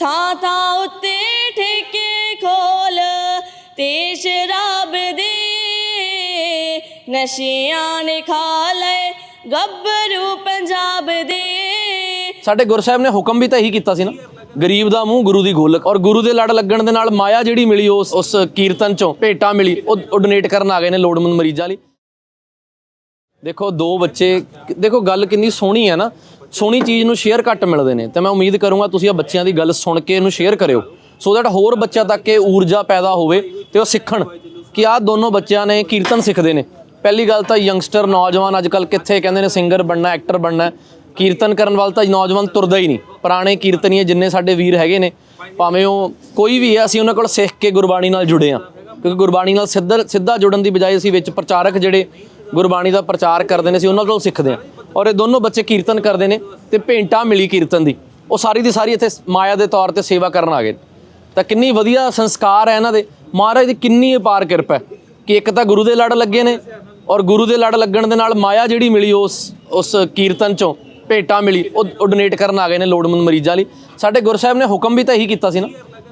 ਥਾਂ ਥਾਂ ਉੱਤੇ ਠੇਕੇ ਖੋਲ ਤੇ ਸ਼ਰਾਬ ਦੇ। ਨਸ਼ਿਆਂ ਨੇ ਖਾ ਲਏ ਗੱਭਰੂ ਪੰਜਾਬ ਦੇ। ਸਾਡੇ ਗੁਰੂ ਨੇ ਹੁਕਮ ਵੀ ਤਾਂ ਇਹੀ ਕੀਤਾ ਸੀ ਨਾ, ਗਰੀਬ ਦਾ ਮੂੰਹ ਗੁਰੂ ਦੀ ਗੋਲਕ, ਔਰ ਗੁਰੂ ਦੇ ਲੜ ਲੱਗਣ ਦੇ ਨਾਲ ਮਾਇਆ ਜਿਹੜੀ ਮਿਲੀ ਉਸ ਉਸ ਕੀਰਤਨ ਚੋਂ, ਭੇਟਾ ਮਿਲੀ, ਉਹ ਡੋਨੇਟ ਕਰਨ ਆ ਗਏ ਨੇ ਲੋੜਮੰਦ ਮਰੀਜ਼ਾਂ ਲਈ। ਦੇਖੋ ਦੋ ਬੱਚੇ, ਦੇਖੋ ਗੱਲ ਕਿੰਨੀ ਸੋਹਣੀ ਹੈ ਨਾ ਸੋਹਣੀ ਚੀਜ਼ ਨੂੰ ਸ਼ੇਅਰ ਘੱਟ ਮਿਲਦੇ ਨੇ। ਤੇ ਮੈਂ ਉਮੀਦ ਕਰੂੰਗਾ ਤੁਸੀਂ ਆ ਬੱਚਿਆਂ ਦੀ ਗੱਲ ਸੁਣ ਕੇ ਇਹਨੂੰ ਸ਼ੇਅਰ ਕਰਿਓ। ਸੋ ਦੈਟ ਹੋਰ ਬੱਚਿਆਂ ਤੱਕ ਇਹ ਊਰਜਾ ਪੈਦਾ ਹੋਵੇ ਤੇ ਉਹ ਸਿੱਖਣ ਕਿ ਆਹ ਦੋਨੋਂ ਬੱਚਿਆਂ ਨੇ ਕੀਰਤਨ ਸਿੱਖਦੇ ਨੇ। ਪਹਿਲੀ ਗੱਲ ਤਾਂ ਯੰਗਸਟਰ ਨੌਜਵਾਨ ਅੱਜ ਕੱਲ ਕਿੱਥੇ ਕਹਿੰਦੇ ਨੇ ਸਿੰਗਰ ਬਣਨਾ ਐਕਟਰ ਬਣਨਾ ਕੀਰਤਨ ਕਰਨ ਵੱਲ ਤਾਂ ਨੌਜਵਾਨ ਤੁਰਦਾ ਹੀ ਨਹੀਂ। ਪੁਰਾਣੇ ਕੀਰਤਨੀਏ ਜਿੰਨੇ ਸਾਡੇ ਵੀਰ ਹੈਗੇ ਨੇ, ਭਾਵੇਂ ਉਹ ਕੋਈ ਵੀ ਹੈ, ਅਸੀਂ ਉਹਨਾਂ ਕੋਲ ਸਿੱਖ ਕੇ ਗੁਰਬਾਣੀ ਨਾਲ ਜੁੜੇ ਆ ਕਿਉਂਕਿ ਗੁਰਬਾਣੀ ਨਾਲ ਸਿੱਧਾ ਸਿੱਧਾ ਜੁੜਨ ਦੀ ਬਜਾਏ ਅਸੀਂ ਵਿੱਚ ਪ੍ਰਚਾਰਕ ਜਿਹੜੇ ਗੁਰਬਾਣੀ ਦਾ ਪ੍ਰਚਾਰ ਕਰਦੇ ਨੇ, ਅਸੀਂ ਉਹਨਾਂ ਕੋਲ ਸਿੱਖਦੇ ਆ ਔਰ ਇਹ ਦੋਨੋਂ ਬੱਚੇ ਕੀਰਤਨ ਕਰਦੇ ਨੇ ਤੇ ਭੇਂਟਾ ਮਿਲੀ ਕੀਰਤਨ ਦੀ। ਉਹ ਸਾਰੀ ਦੀ ਸਾਰੀ ਇੱਥੇ ਮਾਇਆ ਦੇ ਤੌਰ ਤੇ ਸੇਵਾ ਕਰਨ ਆ ਗਏ ਤਾਂ ਕਿੰਨੀ ਵਧੀਆ ਸੰਸਕਾਰ ਹੈ ਇਹਨਾਂ ਦੇ। ਮਹਾਰਾਜ ਦੀ ਕਿੰਨੀ ਅਪਾਰ ਕਿਰਪਾ ਹੈ ਕਿ ਇੱਕ ਤਾਂ ਗੁਰੂ ਦੇ ਲੜ ਲੱਗੇ ਨੇ ਔਰ ਗੁਰੂ ਦੇ ਲੜ ਲੱਗਣ ਦੇ ਨਾਲ ਮਾਇਆ ਜਿਹੜੀ ਮਿਲੀ ਉਸ ਉਸ ਕੀਰਤਨ ਚੋਂ ਭੇਟਾ ਮਿਲੀ, ਉਹ ਉਹ ਡੋਨੇਟ ਕਰਨ ਆ ਗਏ ਨੇ ਲੋੜਵੰਦ ਮਰੀਜ਼ਾਂ ਲਈ। ਸਾਡੇ ਗੁਰੂ ਸਾਹਿਬ ਨੇ ਹੁਕਮ ਵੀ ਤਾਂ ਇਹੀ ਕੀਤਾ ਸੀ ਨਾ,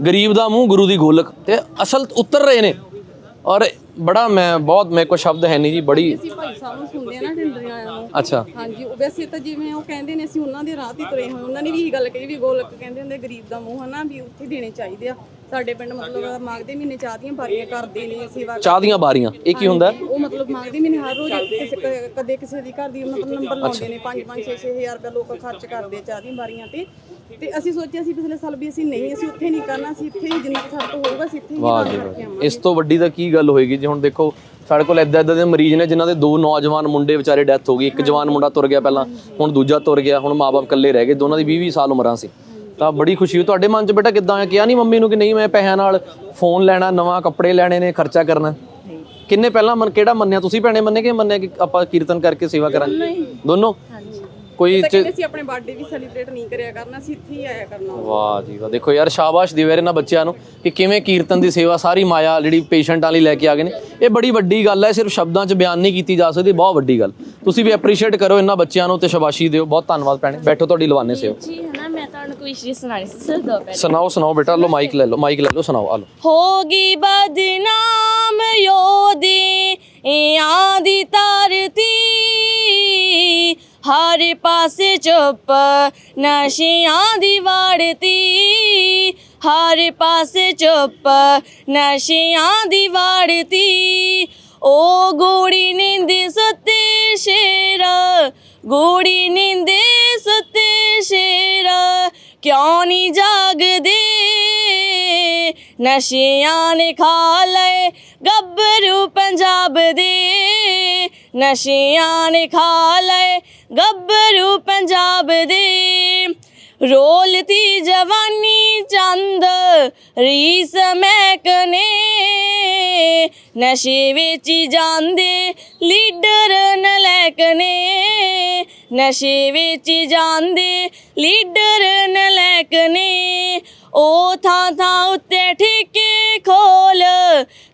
ਗਰੀਬ ਦਾ ਮੂੰਹ ਗੁਰੂ ਦੀ ਗੋਲਕ ਤੇ ਅਸਲ ਉਤਰ ਰਹੇ ਨੇ। ਔਰ ਬੜਾ ਮੈਂ ਬਹੁਤ ਮੇਰੇ ਕੋਲ ਸ਼ਬਦ ਹੈ ਨਹੀਂ ਜੀ ਬੜੀ ਅਸੀਂ ਭਾਈ ਸਾਹਿਬ ਨੂੰ ਸੁਣਦੇ ਆ ਨਾ ਢਿੰਡਰੀਆਂ ਵਾਲਿਆਂ ਨੂੰ। ਅੱਛਾ। ਹਾਂਜੀ ਉਹ ਵੈਸੇ ਤਾਂ ਜਿਵੇਂ ਉਹ ਕਹਿੰਦੇ ਨੇ ਅਸੀਂ ਉਹਨਾਂ ਦੇ ਰਾਹ ਤੇ ਹੀ ਤੁਰੇ ਹੋਏ ਉਹਨਾਂ ਨੇ ਵੀ ਇਹੀ ਗੱਲ ਕਹੀ ਵੀ ਗੋਲਕ ਕਹਿੰਦੇ ਹੁੰਦੇ ਗਰੀਬ ਦਾ ਮੂੰਹ ਹਨਾ ਵੀ ਉੱਥੇ ਦੇਣੇ ਚਾਹੀਦੇ ਆ। ਸਾਡੇ ਪਿੰਡ ਮਤਲਬ ਮਾਘ ਦੇ ਮਹੀਨੇ ਚਾਹ ਦੀਆਂ ਬਾਰੀਆਂ ਕਰਦੇ ਨੇ ਸੇਵਾ ਚਾਹ ਦੀਆਂ ਬਾਰੀਆਂ ਇਹ ਕੀ ਹੁੰਦਾ? ਹੈ? ਉਹ ਮਤਲਬ ਮਾਘ ਦੇ ਮਹੀਨੇ ਹਰ ਰੋਜ਼ ਕਿਸੇ ਕ- ਕਦੇ ਕਿਸੇ ਦੀ ਘਰ ਦੀ ਮਤਲਬ ਨੰਬਰ ਲਾਉਂਦੇ ਨੇ 5 5 6 6000 ਰੁਪਏ ਲੋਕ ਖਰਚ ਕਰਦੇ ਆ ਚਾਹ ਦੀਆਂ ਬਾਰੀਆਂ ਤੇ। ਤੇ ਅਸੀਂ ਸੋਚਿਆ ਸੀ ਪਿਛਲੇ ਸਾਲ ਵੀ ਅਸੀਂ ਨਹੀਂ ਅਸੀਂ ਉੱਥੇ ਨਹੀਂ ਕਰਨਾ ਅਸੀਂ ਇੱਥੇ ਹੀ ਜਿੰਨਾ ਸਾਡੇ ਤੋਂ ਹੋਊਗਾ ਅਸੀਂ ਇੱਥੇ ਹੀ ਵਾਹ ਜੀ ਵਾਹ। ਆਵਾਂਗੇ। ਇਸ ਤੋਂ ਵੱਡੀ ਤਾਂ ਕੀ ਗੱਲ ਹੋਏਗੀ ਜੇ? ਹੁਣ ਦੇਖੋ ਸਾਡੇ ਕੋਲ ਇਦਾਂ ਇਦਾਂ ਦੇ ਮਰੀਜ਼ ਨੇ ਜਿਨ੍ਹਾਂ ਦੇ ਦੋ ਨੌਜਵਾਨ ਮੁੰਡੇ ਵਿਚਾਰੇ ਡੈਥ ਹੋ ਗਈ ਇੱਕ ਜਵਾਨ ਮੁੰਡਾ ਤੁਰ ਗਿਆ ਪਹਿਲਾਂ ਹੁਣ ਦੂਜਾ ਤੁਰ ਗਿਆ ਹੁਣ ਮਾਪੇ ਇਕੱਲੇ ਰਹਿ ਗਏ। ਦੋਨਾਂ ਦੀ 20 20 ਸਾਲ ਉਮਰਾਂ ਸੀ। ਤਾਂ ਬੜੀ ਖੁਸ਼ੀ ਹੋਈ। ਤੁਹਾਡੇ ਮਨ 'ਚ ਬੇਟਾ ਕਿੱਦਾਂ ਆ? ਕਿਹਾ ਨਹੀਂ ਮੰਮੀ ਨੂੰ ਕਿ ਨਹੀਂ ਮੈਂ ਪੈਸਿਆਂ ਨਾਲ ਫੋਨ ਲੈਣਾ ਨਵਾਂ ਕੱਪੜੇ ਲੈਣੇ ਨੇ ਖਰਚਾ ਕਰਨਾ। ਕਿੰਨੇ ਪਹਿਲਾਂ ਮਨ ਕਿਹੜਾ ਮੰਨਿਆ? ਤੁਸੀਂ ਭੈਣੇ ਮੰਨੇ ਕਿ ਮੰਨਿਆ ਕਿ ਆਪਾਂ ਕੀਰਤਨ ਕਰਕੇ ਸੇਵਾ ਕਰਾਂਗੇ? ਦੋਨੋਂ? ਕੋਈ ਤਾਂ ਕਹਿੰਦੇ ਸੀ ਆਪਣੇ ਬਰਥਡੇ ਵੀ ਸੈਲੀਬ੍ਰੇਟ ਨਹੀਂ ਕਰਿਆ ਕਰਨਾ ਅਸੀਂ ਇੱਥੇ ਹੀ ਆਇਆ ਕਰਨਾ ਵਾਹ ਜੀ ਵਾਹ। ਦੇਖੋ ਯਾਰ ਸ਼ਾਬਾਸ਼ ਦਿਵੇ ਇਹਨਾਂ ਬੱਚਿਆਂ ਨੂੰ ਕਿ ਕਿਵੇਂ ਕੀਰਤਨ ਦੀ ਸੇਵਾ ਸਾਰੀ ਮਾਇਆ ਜਿਹੜੀ ਪੇਸ਼ੈਂਟਾਂ ਲਈ ਲੈ ਕੇ ਆ ਗਏ ਨੇ। ਇਹ ਬੜੀ ਵੱਡੀ ਗੱਲ ਹੈ ਸਿਰਫ ਸ਼ਬਦਾਂ 'ਚ ਬਿਆਨ ਨਹੀਂ ਕੀਤੀ ਜਾ ਸਕਦੀ ਬਹੁਤ ਵੱਡੀ ਗੱਲ। ਤੁਸੀਂ ਵੀ ਐਪਰੀਸ਼ੀਏਟ ਕਰੋ ਇਹਨਾਂ ਬੱਚਿਆਂ ਨੂੰ ਤੇ ਸ਼ਾਬਾਸ਼ੀ ਦਿਓ। ਬਹੁਤ ਧੰਨਵਾਦ ਭੈਣੇ। ਬੈਠੋ ਤੁਹਾਡੀ ਲਵਾਨੇ ਸੇਵਾ ਜੀ ਹਨਾ ਮੈਂ ਤੁਹਾਨੂੰ ਕੋਈ ਸ਼੍ਰੀ ਸੁਣਾਣੀ ਸੀ। ਸਰ ਦੋ ਪਹਿਲੇ ਸੁਣਾਓ ਸੁਣਾਓ ਬੇਟਾ ਲੋ ਮਾਈਕ ਲੈ ਲਓ ਮਾਈਕ ਲੈ ਲਓ ਸੁਣਾਓ ਆ ਲਓ। ਹੋਗੀ ਬਦਨਾਮ ਯੋਦੀ ਹਰ ਪਾਸੇ ਚੁੱਪ, ਨਸ਼ਿਆਂ ਦੀ ਵਾੜਤੀ। ਹਰ ਪਾਸੇ ਚੁੱਪ, ਨਸ਼ਿਆਂ ਦੀ ਵਾੜਤੀ। ਓ ਗੋੜੀ ਨੀਂਦੇ ਸੁੱਤੇ ਸ਼ੇਰਾ, ਗੋੜੀ ਨਿੰਦੇ ਸੁੱਤੇ ਸ਼ੇਰਾ, ਕਿਉਂ ਨਹੀਂ ਜਾਗਦੇ? ਨਸ਼ਿਆਂ ਨੇ ਖਾ ਲਏ ਗੱਭਰੂ ਪੰਜਾਬ ਦੇ। ਨਸ਼ਿਆਂ ਨੇ ਖਾ ਲਏ ਗੱਭਰੂ ਪੰਜਾਬ ਦੇ। ਰੋਲਤੀ ਜਵਾਨੀ ਚੰਦ, ਰੀਸ ਮਹਿਕਨੇ ਨਸ਼ੇ ਵਿੱਚ ਜਾਂਦੇ ਲੀਡਰ ਨਲੈਕ ਨੇ। ਨਸ਼ੇ ਵਿੱਚ ਜਾਂਦੇ ਲੀਡਰ ਨਲੈਕ ਨੇ। ਉਹ ਥਾਂ ਥਾਂ ਉੱਤੇ ਠੇਕੇ ਖੋਲ,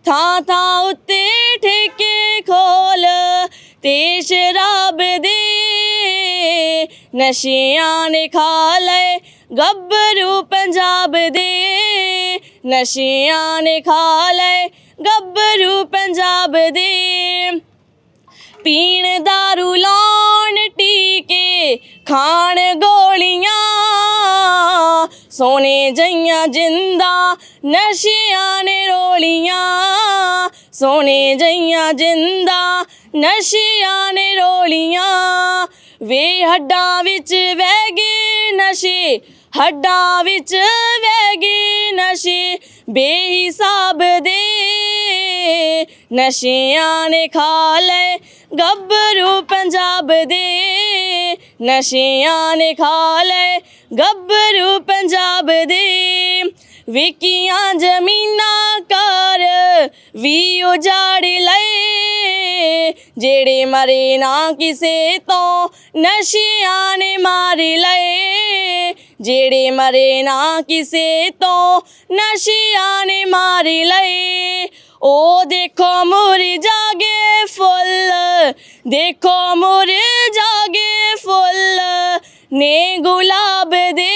ਥਾਂ ਥਾਂ ਉੱਤੇ ਠੇਕੇ ਖੋਲ। ਤੇ ਨਸ਼ਿਆਂ ਨੇ ਖਾ ਲਏ ਗੱਭਰੂ ਪੰਜਾਬ ਦੇ। ਨਸ਼ਿਆਂ ਨੇ ਖਾ ਲਏ ਗੱਭਰੂ ਪੰਜਾਬ ਦੇ। ਪੀਣ ਦਾਰੂ ਲਾਉਣ, ਟੀਕੇ ਖਾਣ ਜਈਆਂ ਜਿੰਦਾ, ਨਸ਼ਿਆਂ ਨੇ ਰੋਲੀਆਂ। ਸੋਨੇ ਜਈਆਂ ਜਿੰਦਾ, ਨਸ਼ਿਆਂ ਨੇ ਰੋਲੀਆਂ। ਵੇ ਹੱਡਾਂ ਵਿੱਚ ਵਹਿ ਗਏ ਨਸ਼ੇ, ਹੱਡਾਂ ਵਿੱਚ ਵਹਿ ਗਏ ਨਸ਼ੇ। ਬੇਹਿਸਾਬ ਦੇ ਨਸ਼ਿਆਂ ਨੇ ਖਾ ਲਏ ਗੱਭਰੂ ਪੰਜਾਬ ਦੇ ਨਸ਼ਿਆਂ ਨੇ ਖਾ ਲਏ। ਗੱਭਰੂ ਪੰਜਾਬ ਦੇ ਵਿਕੀਆਂ ਜ਼ਮੀਨਾਂ ਕਰ ਵੀ ਉਜਾੜ ਲਏ। ਜਿਹੜੇ ਮਰੇ ਨਾ ਕਿਸੇ ਤੋਂ ਨਸ਼ਿਆਂ ਨੇ ਮਾਰ ਲਏ। ਜਿਹੜੇ ਮਰੇ ਨਾ ਕਿਸੇ ਤੋਂ ਨਸ਼ਿਆਂ ਨੇ ਮਾਰ ਲਏ। ਉਹ ਦੇਖੋ ਮੁਰ ਜਾਗੇ ਫੁੱਲ। ਦੇਖੋ ਮੁਰ ਜਾਗੇ ਫੁੱਲ ਨੇ ਗੁਲਾਬ ਦੇ।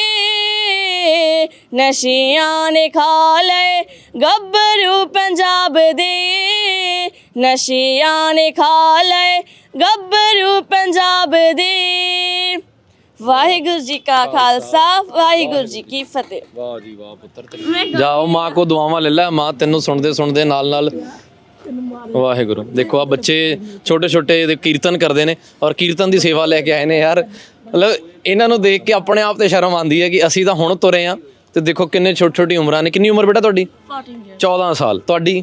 ਨਸ਼ਿਆਂ ਨੇ ਖਾ ਲਏ ਗੱਭਰੂ ਪੰਜਾਬ ਦੇ। ਨਸ਼ਿਆਂ ਨੇ ਖਾ ਲਏ ਗੱਭਰੂ ਪੰਜਾਬ ਦੇ। ਵਾਹਿਗੁਰੂ ਜੀ ਕਾ ਖਾਲਸਾ ਵਾਹਿਗੁਰੂ ਜੀ ਕੀ ਫਤਿਹ। ਵਾਹ ਜੀ ਵਾਹ ਪੁੱਤਰ ਜਾਓ ਮਾਂ ਕੋ ਦੁਆਵਾਂ ਲੈ ਲੈ ਮਾਂ ਤੈਨੂੰ ਸੁਣਦੇ ਸੁਣਦੇ ਨਾਲ ਨਾਲ ਵਾਹਿਗੁਰੂ। ਦੇਖੋ ਆ ਬੱਚੇ ਛੋਟੇ ਛੋਟੇ ਕੀਰਤਨ ਕਰਦੇ ਨੇ ਔਰ ਕੀਰਤਨ ਦੀ ਸੇਵਾ ਲੈ ਕੇ ਆਏ ਨੇ ਯਾਰ। ਮਤਲਬ ਇਹਨਾਂ ਨੂੰ ਦੇਖ ਕੇ ਆਪਣੇ ਆਪ ਤੇ ਸ਼ਰਮ ਆਉਂਦੀ ਹੈ ਕਿ ਅਸੀਂ ਤਾਂ ਹੁਣ ਤੁਰੇ ਆ ਤੇ ਦੇਖੋ ਕਿੰਨੇ ਛੋਟੀ ਛੋਟੀ ਉਮਰਾਂ ਨੇ। ਕਿੰਨੀ ਉਮਰ ਬੇਟਾ ਤੁਹਾਡੀ? 14 ਸਾਲ। ਤੁਹਾਡੀ?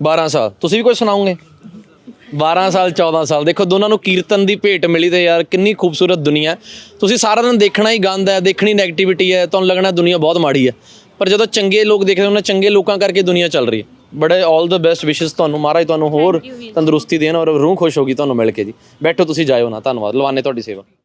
12 ਸਾਲ। ਤੁਸੀਂ ਵੀ ਕੁਝ ਸੁਣਾਓਗੇ? 12 ਸਾਲ 14 ਸਾਲ। ਦੇਖੋ ਦੋਨਾਂ ਨੂੰ ਕੀਰਤਨ ਦੀ ਭੇਟ ਮਿਲੀ ਤੇ ਯਾਰ ਕਿੰਨੀ ਖੂਬਸੂਰਤ ਦੁਨੀਆ। ਤੁਸੀਂ ਸਾਰਾ ਦਿਨ ਦੇਖਣਾ ਹੀ ਗੰਦ ਹੈ ਦੇਖਣੀ 네ਗੇਟਿਵਿਟੀ ਹੈ ਤੁਹਾਨੂੰ ਲੱਗਣਾ ਦੁਨੀਆ ਬਹੁਤ ਮਾੜੀ ਹੈ। ਪਰ ਜਦੋਂ ਚੰਗੇ ਲੋਕ ਦੇਖਦੇ ਉਹਨਾਂ ਚੰਗੇ ਲੋਕਾਂ ਕਰਕੇ ਦੁਨੀਆ ਚੱਲ ਰਹੀ ਹੈ। ਬੜੇ 올 ਦ ਬੈਸਟ ਵਿਸ਼ੇਸ ਤੁਹਾਨੂੰ ਮਹਾਰਾਜ ਤੁਹਾਨੂੰ ਹੋਰ ਤੰਦਰੁਸਤੀ ਦੇਣ ਔਰ ਰੂਹ ਖੁਸ਼ ਹੋਗੀ ਤੁਹਾਨੂੰ ਮਿਲ ਕੇ ਜੀ। ਬੈਠੋ ਤੁਸੀਂ ਜਾਇਓ ਨਾ ਧੰਨਵਾਦ। ਲਵਾਨੇ ਤੁਹਾਡੀ ਸੇਵਾ।